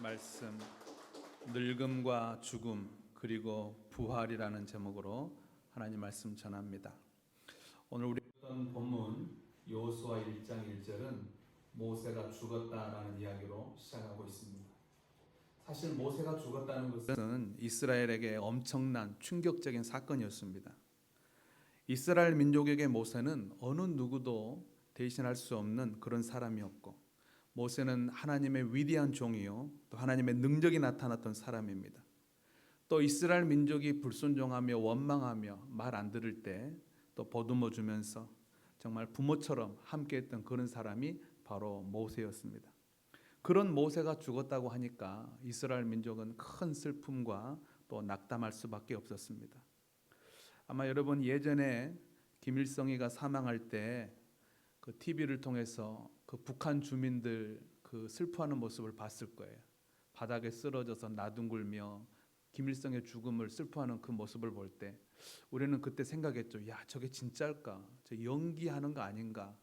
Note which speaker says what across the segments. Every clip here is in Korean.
Speaker 1: 말씀 늙음과 죽음 그리고 부활이라는 제목으로 하나님 말씀 전합니다. 오늘 우리 어떤 본문 여호수아 1장 1절은 모세가 죽었다라는 이야기로 시작하고 있습니다. 사실 모세가 죽었다는 것은 이스라엘에게 엄청난 충격적인 사건이었습니다. 이스라엘 민족에게 모세는 어느 누구도 대신할 수 없는 그런 사람이었고 모세는 하나님의 위대한 종이요 또 하나님의 능력이 나타났던 사람입니다. 또 이스라엘 민족이 불순종하며 원망하며 말 안 들을 때 또 보듬어 주면서 정말 부모처럼 함께했던 그런 사람이 바로 모세였습니다. 그런 모세가 죽었다고 하니까 이스라엘 민족은 큰 슬픔과 또 낙담할 수밖에 없었습니다. 아마 여러분 예전에 김일성이가 사망할 때 그 TV를 통해서 그 북한 주민들 그 슬퍼하는 모습을 봤을 거예요. 바닥에 쓰러져서 나둥글며 김일성의 죽음을 슬퍼하는 그 모습을 볼 때 우리는 그때 생각했죠. 야, 저게 진짜일까? 저 연기하는 거 아닌가?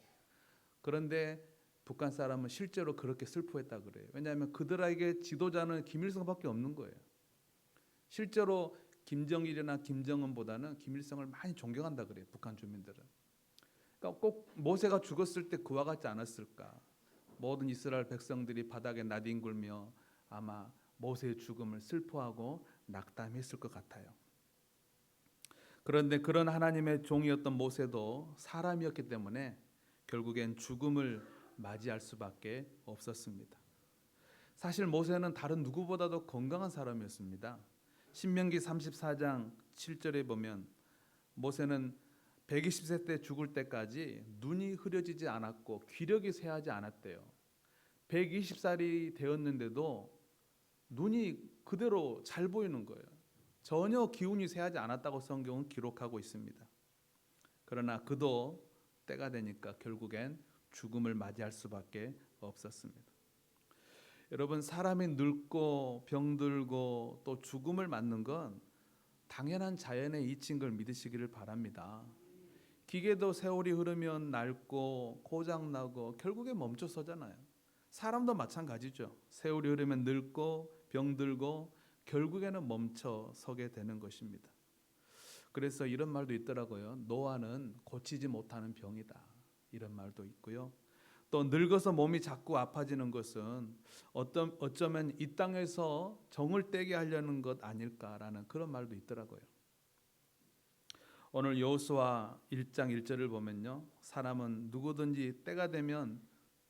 Speaker 1: 그런데 북한 사람은 실제로 그렇게 슬퍼했다 그래요. 왜냐하면 그들에게 지도자는 김일성밖에 없는 거예요. 실제로 김정일이나 김정은보다는 김일성을 많이 존경한다 그래요. 북한 주민들은. 그러니까 꼭 모세가 죽었을 때 그와 같지 않았을까? 모든 이스라엘 백성들이 바닥에 나뒹굴며 아마 모세의 죽음을 슬퍼하고 낙담했을 것 같아요. 그런데 그런 하나님의 종이었던 모세도 사람이었기 때문에 결국엔 죽음을 맞이할 수밖에 없었습니다. 사실 모세는 다른 누구보다도 건강한 사람이었습니다. 신명기 34장 7절에 보면 모세는 120세 때 죽을 때까지 눈이 흐려지지 않았고 귀력이 쇠하지 않았대요. 120살이 되었는데도 눈이 그대로 잘 보이는 거예요. 전혀 기운이 쇠하지 않았다고 성경은 기록하고 있습니다. 그러나 그도 때가 되니까 결국엔 죽음을 맞이할 수밖에 없었습니다. 여러분 사람이 늙고 병들고 또 죽음을 맞는 건 당연한 자연의 이치인 걸 믿으시기를 바랍니다. 기계도 세월이 흐르면 낡고 고장 나고 결국에 멈춰 서잖아요. 사람도 마찬가지죠. 세월이 흐르면 늙고 병들고 결국에는 멈춰 서게 되는 것입니다. 그래서 이런 말도 있더라고요. 노화는 고치지 못하는 병이다. 이런 말도 있고요. 또 늙어서 몸이 자꾸 아파지는 것은 어떤 어쩌면 이 땅에서 정을 떼게 하려는 것 아닐까라는 그런 말도 있더라고요. 오늘 여호수아 1장 1절을 보면요. 사람은 누구든지 때가 되면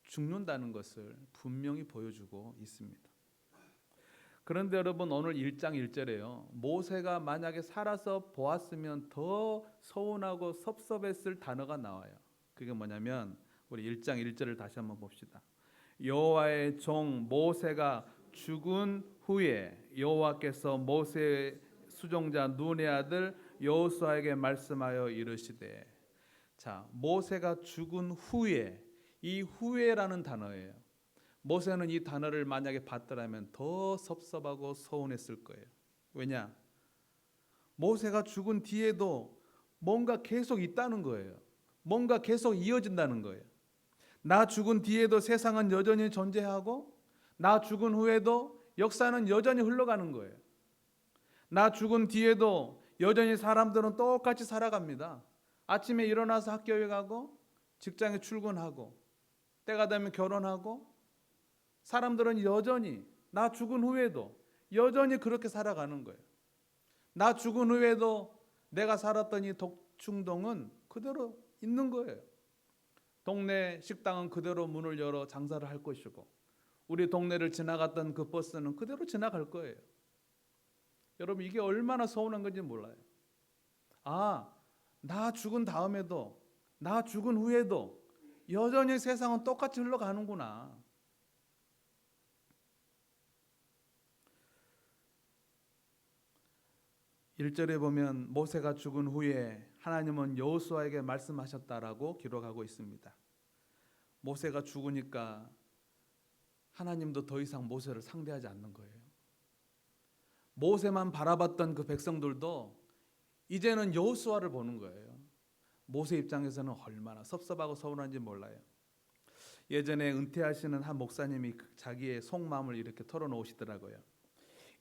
Speaker 1: 죽는다는 것을 분명히 보여주고 있습니다. 그런데 여러분 오늘 1장 1절에요. 모세가 만약에 살아서 보았으면 더 서운하고 섭섭했을 단어가 나와요. 그게 뭐냐면 우리 1장 1절을 다시 한번 봅시다. 여호와의 종 모세가 죽은 후에 여호와께서 모세의 수종자 눈의 아들 여호수아에게 말씀하여 이르시되 자 모세가 죽은 후에 이 후에라는 단어예요. 모세는 이 단어를 만약에 봤더라면 더 섭섭하고 서운했을 거예요. 왜냐? 모세가 죽은 뒤에도 뭔가 계속 있다는 거예요. 뭔가 계속 이어진다는 거예요. 나 죽은 뒤에도 세상은 여전히 존재하고 나 죽은 후에도 역사는 여전히 흘러가는 거예요. 나 죽은 뒤에도 여전히 사람들은 똑같이 살아갑니다. 아침에 일어나서 학교에 가고 직장에 출근하고 때가 되면 결혼하고 사람들은 여전히 나 죽은 후에도 여전히 그렇게 살아가는 거예요. 나 죽은 후에도 내가 살았던 이 독충동은 그대로 있는 거예요. 동네 식당은 그대로 문을 열어 장사를 할 것이고 우리 동네를 지나갔던 그 버스는 그대로 지나갈 거예요. 여러분 이게 얼마나 서운한 건지 몰라요. 아, 나 죽은 다음에도 나 죽은 후에도 여전히 세상은 똑같이 흘러가는구나. 일절에 보면 모세가 죽은 후에 하나님은 여호수아에게 말씀하셨다라고 기록하고 있습니다. 모세가 죽으니까 하나님도 더 이상 모세를 상대하지 않는 거예요. 모세만 바라봤던 그 백성들도 이제는 여호수아를 보는 거예요. 모세 입장에서는 얼마나 섭섭하고 서운한지 몰라요. 예전에 은퇴하시는 한 목사님이 그 자기의 속마음을 이렇게 털어놓으시더라고요.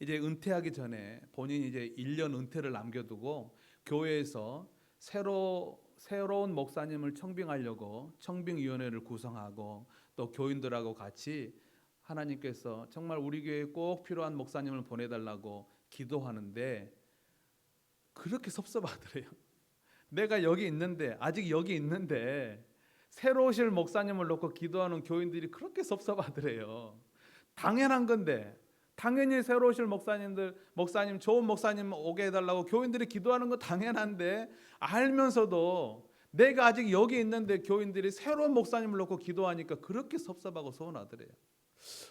Speaker 1: 이제 은퇴하기 전에 본인이 이제 1년 은퇴를 남겨두고 교회에서 새로 새로운 목사님을 청빙하려고 청빙위원회를 구성하고 또 교인들하고 같이 하나님께서 정말 우리 교회에 꼭 필요한 목사님을 보내달라고 기도하는데 그렇게 섭섭하더래요. 내가 여기 있는데 아직 여기 있는데 새로 오실 목사님을 놓고 기도하는 교인들이 그렇게 섭섭하더래요. 당연한 건데 당연히 새로 오실 목사님들 목사님 좋은 목사님 오게 해달라고 교인들이 기도하는 건 당연한데 알면서도 내가 아직 여기 있는데 교인들이 새로운 목사님을 놓고 기도하니까 그렇게 섭섭하고 서운하더래요.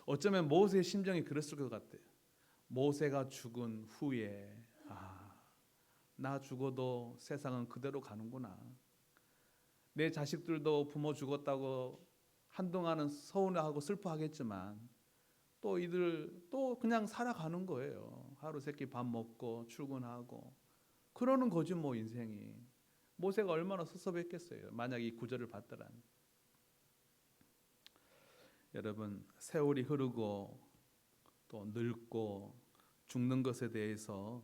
Speaker 1: 어쩌면 모세의 심정이 그랬을 것 같아요. 모세가 죽은 후에 아, 나 죽어도 세상은 그대로 가는구나. 내 자식들도 부모 죽었다고 한동안은 서운해하고 슬퍼하겠지만 또 이들 또 그냥 살아가는 거예요. 하루 세끼 밥 먹고 출근하고 그러는 거지 뭐 인생이. 모세가 얼마나 섭섭했겠어요. 만약 이 구절을 봤더란. 여러분 세월이 흐르고 또 늙고 죽는 것에 대해서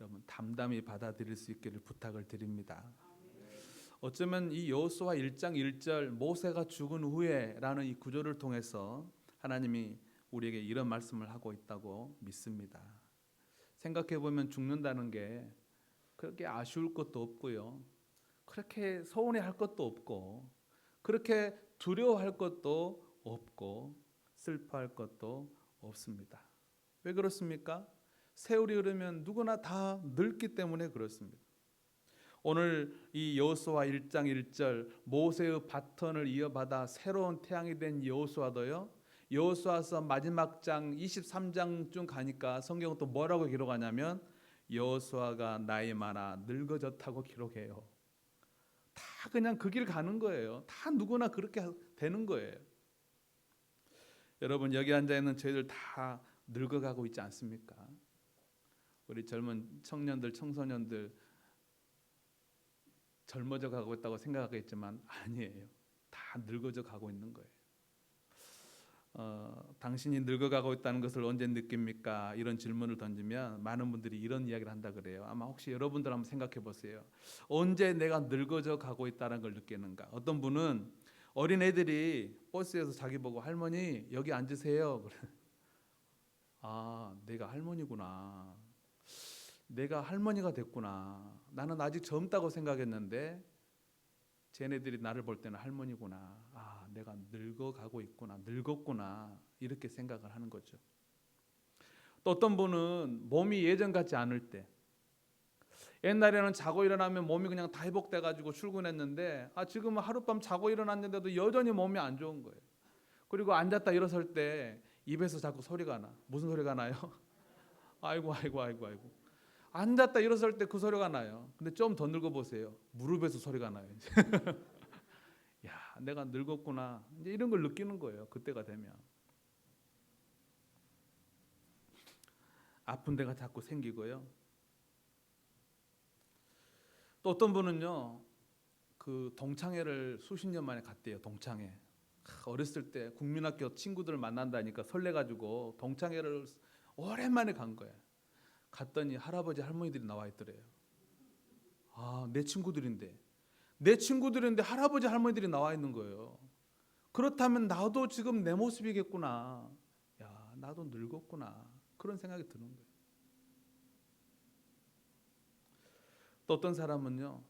Speaker 1: 여러분 담담히 받아들일 수 있기를 부탁을 드립니다. 어쩌면 이 여호수아 1장 1절 모세가 죽은 후에라는 이 구절을 통해서 하나님이 우리에게 이런 말씀을 하고 있다고 믿습니다. 생각해 보면 죽는다는 게 그렇게 아쉬울 것도 없고요. 그렇게 서운해 할 것도 없고 그렇게 두려워할 것도 없고 슬퍼할 것도 없습니다. 왜 그렇습니까? 세월이 흐르면 누구나 다 늙기 때문에 그렇습니다. 오늘 이 여호수아 1장 1절 모세의 바톤을 이어받아 새로운 태양이 된 여호수아도요. 여호수아서 마지막 장 23장쯤 가니까 성경은 또 뭐라고 기록하냐면 여호수아가 나이 많아 늙어졌다고 기록해요. 다 그냥 그 길 가는 거예요. 다 누구나 그렇게 되는 거예요. 여러분 여기 앉아 있는 저희들 다 늙어가고 있지 않습니까? 우리 젊은 청년들, 청소년들 젊어져 가고 있다고 생각하겠지만 아니에요. 다 늙어져 가고 있는 거예요. 어, 당신이 늙어가고 있다는 것을 언제 느낍니까? 이런 질문을 던지면 많은 분들이 이런 이야기를 한다 그래요. 아마 혹시 여러분들 한번 생각해 보세요. 언제 내가 늙어져 가고 있다는 걸 느끼는가? 어떤 분은 어린 애들이 버스에서 자기 보고 할머니 여기 앉으세요. 그래. 아, 내가 할머니구나. 내가 할머니가 됐구나. 나는 아직 젊다고 생각했는데 쟤네들이 나를 볼 때는 할머니구나. 아, 내가 늙어가고 있구나. 늙었구나. 이렇게 생각을 하는 거죠. 또 어떤 분은 몸이 예전 같지 않을 때 옛날에는 자고 일어나면 몸이 그냥 다 회복돼 가지고 출근했는데 아 지금은 하룻밤 자고 일어났는데도 여전히 몸이 안 좋은 거예요. 그리고 앉았다 일어설 때 입에서 자꾸 소리가 나. 무슨 소리가 나요? 아이고 아이고 아이고 아이고. 앉았다 일어설 때 그 소리가 나요. 근데 좀 더 늙어 보세요. 무릎에서 소리가 나요. 야, 내가 늙었구나. 이제 이런 걸 느끼는 거예요. 그때가 되면. 아픈 데가 자꾸 생기고요. 또 어떤 분은요. 그 동창회를 수십 년 만에 갔대요. 동창회. 어렸을 때 국민학교 친구들을 만난다니까 설레 가지고 동창회를 오랜만에 간 거예요. 갔더니 할아버지 할머니들이 나와 있더래요. 아, 내 친구들인데. 내 친구들인데 할아버지 할머니들이 나와 있는 거예요. 그렇다면 나도 지금 내 모습이겠구나. 야, 나도 늙었구나. 그런 생각이 드는 거예요. 또 어떤 사람은요.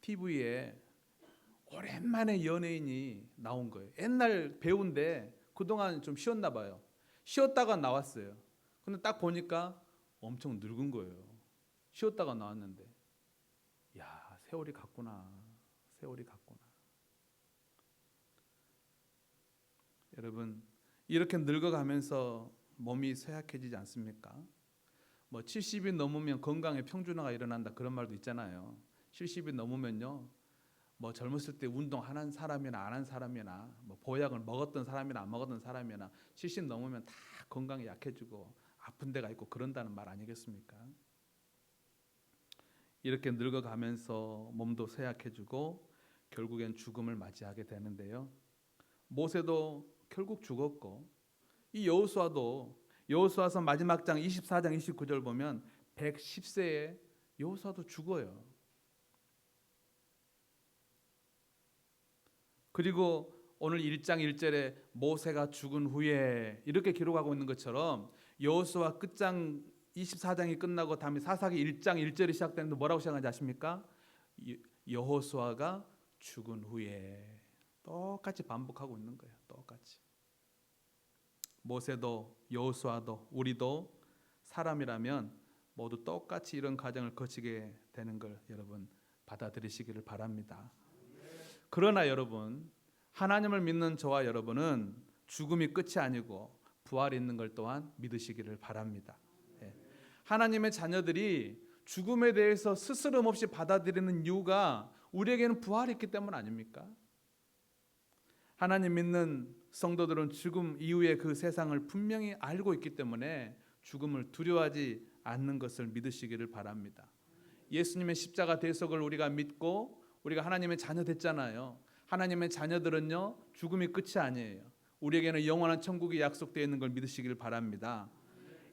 Speaker 1: TV에 오랜만에 연예인이 나온 거예요. 옛날 배우인데 그동안 좀 쉬었나 봐요. 쉬었다가 나왔어요. 근데 딱 보니까 엄청 늙은 거예요. 쉬었다가 나왔는데, 야 세월이 갔구나. 세월이 갔구나. 여러분 이렇게 늙어가면서 몸이 쇠약해지지 않습니까? 뭐 70이 넘으면 건강에 평준화가 일어난다 그런 말도 있잖아요. 70이 넘으면요. 뭐 젊었을 때 운동 하는 사람이나 안 한 사람이나 뭐 보약을 먹었던 사람이나 안 먹었던 사람이나 70 넘으면 다 건강이 약해지고 아픈 데가 있고 그런다는 말 아니겠습니까? 이렇게 늙어가면서 몸도 쇠약해지고 결국엔 죽음을 맞이하게 되는데요. 모세도 결국 죽었고 이 여호수아도 여호수아서 마지막 장 24장 29절 보면 110세에 여호수아도 죽어요. 그리고 오늘 1장 1절에 모세가 죽은 후에 이렇게 기록하고 있는 것처럼 여호수아 끝장 24장이 끝나고 다음에 사사기 1장 1절이 시작되는데 뭐라고 시작하는지 아십니까? 여- 여호수아가 죽은 후에 똑같이 반복하고 있는 거예요. 똑같이. 모세도 여호수아도 우리도 사람이라면 모두 똑같이 이런 과정을 거치게 되는 걸 여러분 받아들이시기를 바랍니다. 그러나 여러분 하나님을 믿는 저와 여러분은 죽음이 끝이 아니고 부활이 있는 걸 또한 믿으시기를 바랍니다. 예. 하나님의 자녀들이 죽음에 대해서 스스럼 없이 받아들이는 이유가 우리에게는 부활이 있기 때문 아닙니까? 하나님 믿는 성도들은 죽음 이후의 그 세상을 분명히 알고 있기 때문에 죽음을 두려워하지 않는 것을 믿으시기를 바랍니다. 예수님의 십자가 대속을 우리가 믿고 우리가 하나님의 자녀 됐잖아요. 하나님의 자녀들은요 죽음이 끝이 아니에요. 우리에게는 영원한 천국이 약속되어 있는 걸 믿으시기를 바랍니다.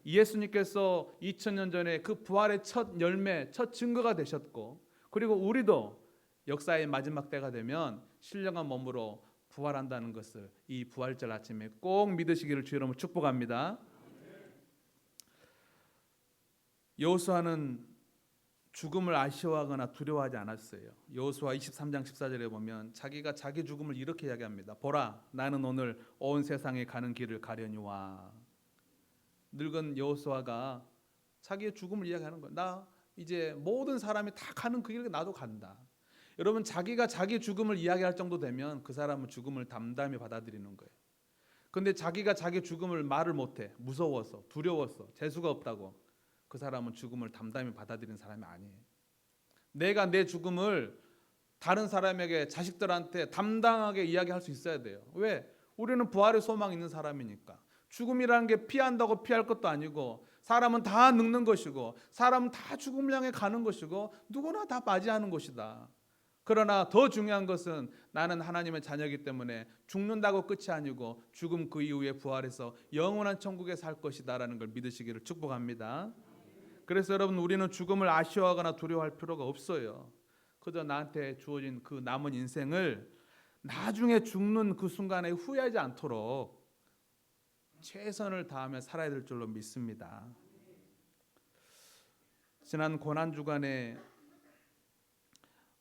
Speaker 1: 예수님께서 2000년 전에 그 부활의 첫 열매, 첫 증거가 되셨고 그리고 우리도 역사의 마지막 때가 되면 신령한 몸으로 부활한다는 것을 이 부활절 아침에 꼭 믿으시기를 주여 여러분 축복합니다. 여호수아는 죽음을 아쉬워하거나 두려워하지 않았어요. 여호수아 23장 14절에 보면 자기가 자기 죽음을 이렇게 이야기합니다. 보라, 나는 오늘 온 세상에 가는 길을 가려니와. 늙은 여호수아가 자기의 죽음을 이야기하는 거야. 나 이제 모든 사람이 다 가는 그 길을 나도 간다. 여러분 자기가 자기 죽음을 이야기할 정도 되면 그 사람은 죽음을 담담히 받아들이는 거예요. 근데 자기가 자기 죽음을 말을 못해 무서워서 두려워서 재수가 없다고 그 사람은 죽음을 담담히 받아들이는 사람이 아니에요. 내가 내 죽음을 다른 사람에게 자식들한테 담당하게 이야기할 수 있어야 돼요. 왜? 우리는 부활의 소망 있는 사람이니까. 죽음이라는 게 피한다고 피할 것도 아니고 사람은 다 늙는 것이고 사람은 다 죽음을 향해 가는 것이고 누구나 다 맞이하는 것이다. 그러나 더 중요한 것은 나는 하나님의 자녀이기 때문에 죽는다고 끝이 아니고 죽음 그 이후에 부활해서 영원한 천국에 살 것이다라는 걸 믿으시기를 축복합니다. 그래서 여러분 우리는 죽음을 아쉬워하거나 두려워할 필요가 없어요. 그저 나한테 주어진 그 남은 인생을 나중에 죽는 그 순간에 후회하지 않도록 최선을 다하며 살아야 될 줄로 믿습니다. 지난 고난 주간에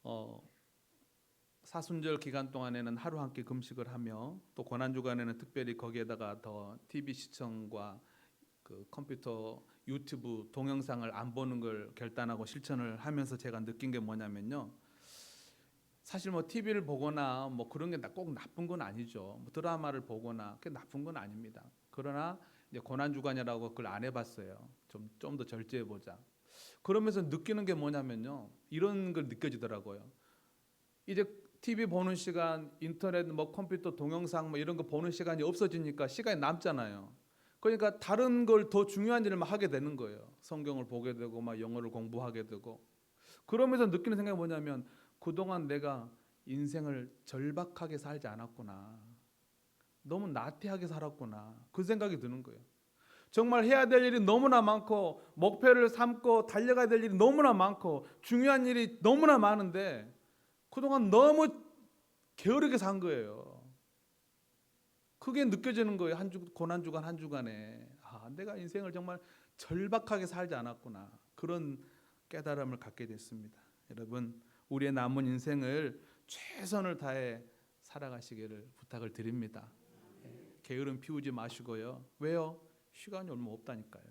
Speaker 1: 어, 사순절 기간 동안에는 하루 한끼 금식을 하며 또 고난 주간에는 특별히 거기에다가 더 TV 시청과 그 컴퓨터 유튜브 동영상을 안 보는 걸 결단하고 실천을 하면서 제가 느낀 게 뭐냐면요. 사실 뭐 TV를 보거나 뭐 그런 게 꼭 나쁜 건 아니죠. 뭐 드라마를 보거나 그게 나쁜 건 아닙니다. 그러나 이제 고난 주간이라고 그걸 안 해봤어요. 좀 좀 더 절제해 보자. 그러면서 느끼는 게 뭐냐면요. 이런 걸 느껴지더라고요. 이제 TV 보는 시간, 인터넷 뭐 컴퓨터 동영상 뭐 이런 거 보는 시간이 없어지니까 시간이 남잖아요. 그러니까 다른 걸 더 중요한 일을 막 하게 되는 거예요. 성경을 보게 되고 막 영어를 공부하게 되고 그러면서 느끼는 생각이 뭐냐면 그동안 내가 인생을 절박하게 살지 않았구나. 너무 나태하게 살았구나. 그 생각이 드는 거예요. 정말 해야 될 일이 너무나 많고 목표를 삼고 달려가야 될 일이 너무나 많고 중요한 일이 너무나 많은데 그동안 너무 게으르게 산 거예요. 그게 느껴지는 거예요. 한 주 고난 주간 한 주간에 아, 내가 인생을 정말 절박하게 살지 않았구나. 그런 깨달음을 갖게 됐습니다. 여러분, 우리의 남은 인생을 최선을 다해 살아가시기를 부탁을 드립니다. 예, 게으름 피우지 마시고요. 왜요? 시간이 얼마 없다니까요.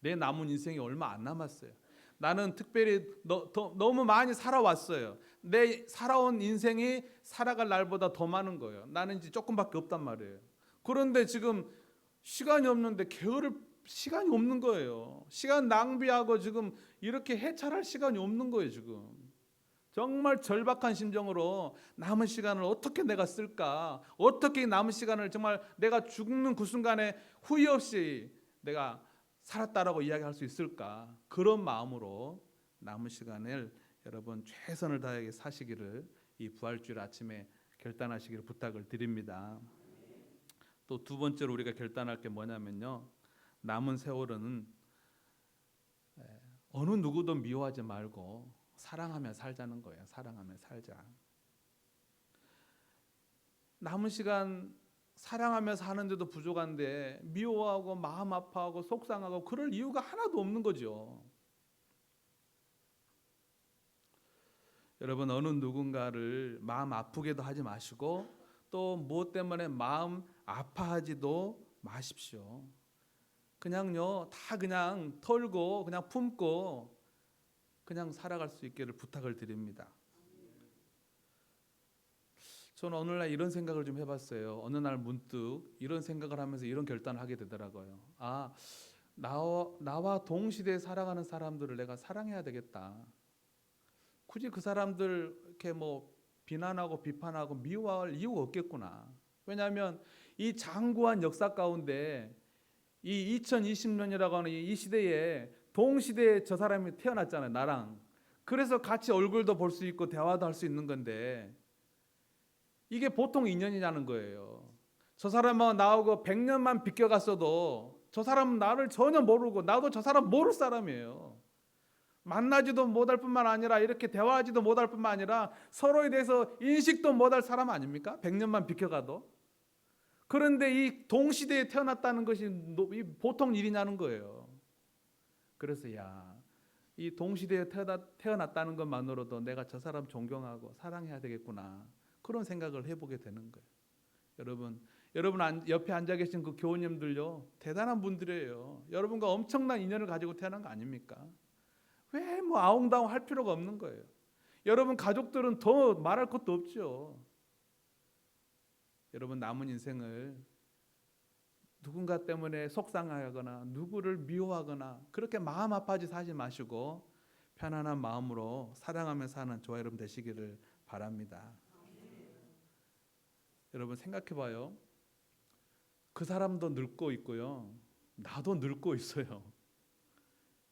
Speaker 1: 내 남은 인생이 얼마 안 남았어요. 나는 특별히 너, 더, 너무 많이 살아왔어요. 내 살아온 인생이 살아갈 날보다 더 많은 거예요. 나는 이제 조금밖에 없단 말이에요. 그런데 지금 시간이 없는데 게으를 시간이 없는 거예요. 시간 낭비하고 지금 이렇게 해찰할 시간이 없는 거예요, 지금. 정말 절박한 심정으로 남은 시간을 어떻게 내가 쓸까? 어떻게 이 남은 시간을 정말 내가 죽는 그 순간에 후회 없이 내가 살았다라고 이야기할 수 있을까? 그런 마음으로 남은 시간을 여러분 최선을 다해 사시기를 이 부활주일 아침에 결단하시기를 부탁을 드립니다. 또 두 번째로 우리가 결단할 게 뭐냐면요. 남은 세월은 에, 어느 누구도 미워하지 말고 사랑하며 살자는 거예요. 사랑하며 살자. 남은 시간 사랑하며 사는데도 부족한데 미워하고 마음 아파하고 속상하고 그럴 이유가 하나도 없는 거죠. 여러분 어느 누군가를 마음 아프게도 하지 마시고 또 무엇 때문에 마음 아파하지도 마십시오. 그냥요 다 그냥 털고 그냥 품고 그냥 살아갈 수 있기를 부탁을 드립니다. 저는 오늘날 이런 생각을 좀 해봤어요. 어느 날 문득 이런 생각을 하면서 이런 결단을 하게 되더라고요. 아 나와, 나와 동시대에 살아가는 사람들을 내가 사랑해야 되겠다. 굳이 그 사람들 이렇게 뭐 비난하고 비판하고 미워할 이유가 없겠구나. 왜냐하면 이 장구한 역사 가운데 이 2020년이라고 하는 이 시대에 동시대에 저 사람이 태어났잖아요. 나랑. 그래서 같이 얼굴도 볼 수 있고 대화도 할 수 있는 건데 이게 보통 인연이냐는 거예요. 저 사람하고 나하고 100년만 비껴갔어도 저 사람은 나를 전혀 모르고 나도 저 사람 모를 사람이에요. 만나지도 못할 뿐만 아니라 이렇게 대화하지도 못할 뿐만 아니라 서로에 대해서 인식도 못할 사람 아닙니까? 100년만 비켜가도. 그런데 이 동시대에 태어났다는 것이 보통 일이냐는 거예요. 그래서 야, 이 동시대에 태어났다는 것만으로도 내가 저 사람 존경하고 사랑해야 되겠구나. 그런 생각을 해보게 되는 거예요. 여러분, 여러분 안- 옆에 앉아 계신 그 교우님들요 대단한 분들이에요. 여러분과 엄청난 인연을 가지고 태어난 거 아닙니까? 왜 뭐 아웅다웅 할 필요가 없는 거예요. 여러분 가족들은 더 말할 것도 없죠. 여러분 남은 인생을 누군가 때문에 속상하거나 누구를 미워하거나 그렇게 마음 아파하지 사지 마시고 편안한 마음으로 사랑하며 사는 저와 여러분 되시기를 바랍니다. 여러분 생각해 봐요. 그 사람도 늙고 있고요. 나도 늙고 있어요.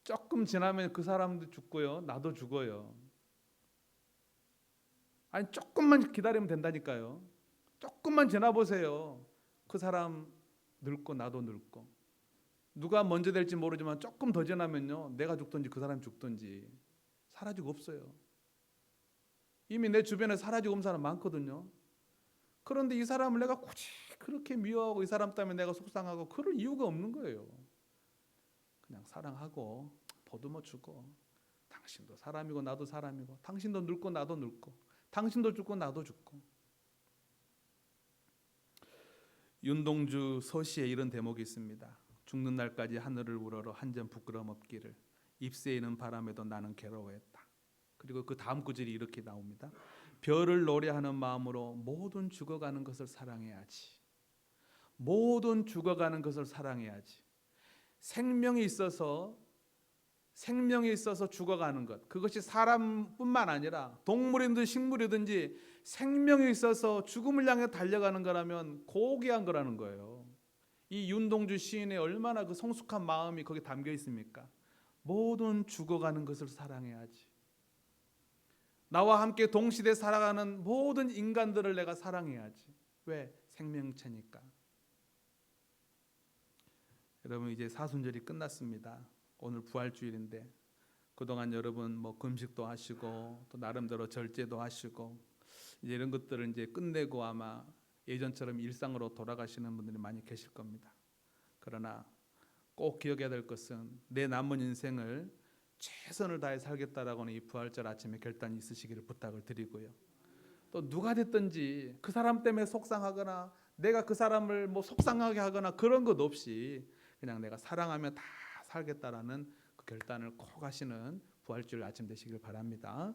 Speaker 1: 조금 지나면 그 사람도 죽고요. 나도 죽어요. 아니 조금만 기다리면 된다니까요. 조금만 지나 보세요. 그 사람 늙고 나도 늙고 누가 먼저 될지 모르지만 조금 더 지나면요. 내가 죽든지 그 사람 죽든지 사라지고 없어요. 이미 내 주변에 사라지고 온 사람 많거든요. 그런데 이 사람을 내가 굳이 그렇게 미워하고 이 사람 때문에 내가 속상하고 그럴 이유가 없는 거예요. 그냥 사랑하고 보듬어 주고 당신도 사람이고 나도 사람이고 당신도 늙고 나도 늙고 당신도 죽고 나도 죽고 윤동주 서시에 이런 대목이 있습니다. 죽는 날까지 하늘을 우러러 한 점 부끄럼 없기를 입새이는 바람에도 나는 괴로워했다. 그리고 그 다음 구절이 이렇게 나옵니다. 별을 노래하는 마음으로 모든 죽어가는 것을 사랑해야지. 모든 죽어가는 것을 사랑해야지. 생명이 있어서 생명이 있어서 죽어가는 것 그것이 사람뿐만 아니라 동물이든지 식물이든지 생명이 있어서 죽음을 향해 달려가는 거라면 고귀한 거라는 거예요. 이 윤동주 시인의 얼마나 그 성숙한 마음이 거기 담겨 있습니까? 모든 죽어가는 것을 사랑해야지. 나와 함께 동시대 살아가는 모든 인간들을 내가 사랑해야지. 왜? 생명체니까. 여러분 이제 사순절이 끝났습니다. 오늘 부활주일인데 그동안 여러분 뭐 금식도 하시고 또 나름대로 절제도 하시고 이제 이런 것들을 이제 끝내고 아마 예전처럼 일상으로 돌아가시는 분들이 많이 계실 겁니다. 그러나 꼭 기억해야 될 것은 내 남은 인생을 최선을 다해 살겠다라고는 이 부활절 아침에 결단이 있으시기를 부탁을 드리고요. 또 누가 됐든지 그 사람 때문에 속상하거나 내가 그 사람을 뭐 속상하게 하거나 그런 것 없이 그냥 내가 사랑하며 다 살겠다라는 그 결단을 꼭 하시는 부활주일 아침 되시길 바랍니다.